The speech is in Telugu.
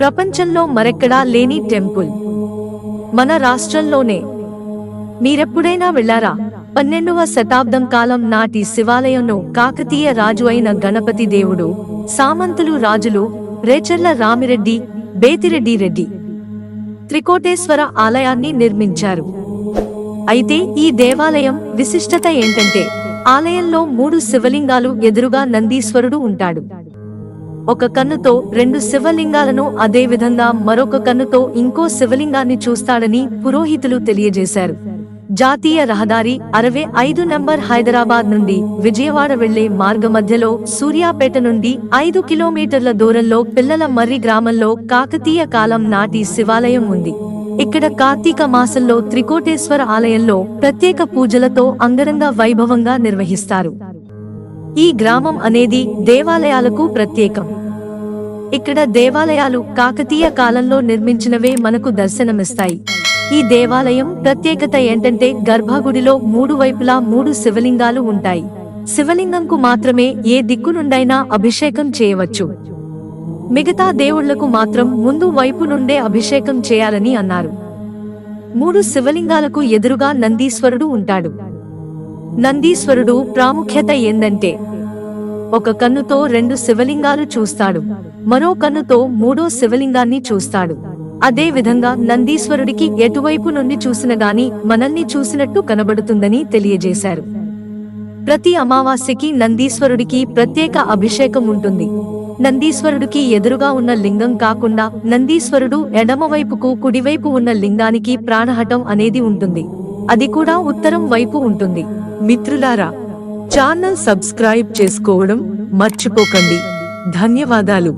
ప్రపంచంలో మరెక్కడా లేని టెంపుల్. మన రాష్ట్రంలోనే. మీరెప్పుడైనా వెళ్ళారా పన్నెండవ శతాబ్దం కాలం నాటి శివాలయంలో కాకతీయ రాజు అయిన గణపతి దేవుడు సామంతులు రాజులు రేచర్ల రామిరెడ్డి బేతిరెడ్డి రెడ్డి త్రికోటేశ్వర ఆలయాన్ని నిర్మించారు. అయితే ఈ దేవాలయం విశిష్టత ఏంటంటే ఆలయంలో మూడు శివలింగాలు ఎదురుగా నందీశ్వరుడు ఉంటాడు. ఒక కన్నుతో రెండు శివలింగాలను అదే విధంగా మరొక కన్నుతో ఇంకో శివలింగాన్ని చూస్తాడని పురోహితులు తెలియజేశారు. జాతీయ రహదారి అరవై ఐదు నంబర్ హైదరాబాద్ నుండి విజయవాడ వెళ్ళే మార్గ మధ్యలో సూర్యాపేట నుండి ఐదు కిలోమీటర్ల దూరంలో పిల్లల మర్రి గ్రామంలో కాకతీయ కాలం నాటి శివాలయం ఉంది. ఇక్కడ కార్తీక మాసంలో త్రికోటేశ్వర ఆలయంలో ప్రత్యేక పూజలతో అంగరంగ వైభవంగా నిర్వహిస్తారు. ఈ గ్రామం అనేది దేవాలయాలకు ప్రత్యేకం. ఇక్కడ దేవాలయాలు కాకతీయ కాలంలో నిర్మించినవే మనకు దర్శనమిస్తాయి. ఈ దేవాలయం ప్రత్యేకత ఏంటంటే గర్భగుడిలో మూడు వైపులా మూడు శివలింగాలు ఉంటాయి. శివలింగంకు మాత్రమే ఏ దిక్కు నుండైనా అభిషేకం చేయవచ్చు. మిగతా దేవుళ్ళకు మాత్రం ముందు వైపు నుండే అభిషేకం చేయాలని అన్నారు. మూడు శివలింగాలకు ఎదురుగా నందీశ్వరుడు ఉంటాడు. నందీశ్వరుడు ప్రాముఖ్యత ఏందంటే ఒక కన్నుతో రెండు శివలింగాలు చూస్తాడు మరో కన్నుతో మూడో శివలింగాన్ని చూస్తాడు. అదే విధంగా నందీశ్వరుడికి ఎటువైపు నుండి చూసిన గాని మనల్ని చూసినట్టు కనబడుతుందని తెలియజేశారు. ప్రతి అమావాస్యకి నందీశ్వరుడికి ప్రత్యేక అభిషేకం ఉంటుంది. నందీశ్వరుడికి ఎదురుగా ఉన్న లింగం కాకుండా నందీశ్వరుడు ఎడమవైపుకు కుడివైపు ఉన్న లింగానికి ప్రాణహటం అనేది ఉంటుంది. అది కూడా ఉత్తరం వైపు ఉంటుంది. మిత్రులారా ఛానల్ సబ్స్క్రైబ్ చేసుకోవడం మర్చిపోకండి. ధన్యవాదాలు.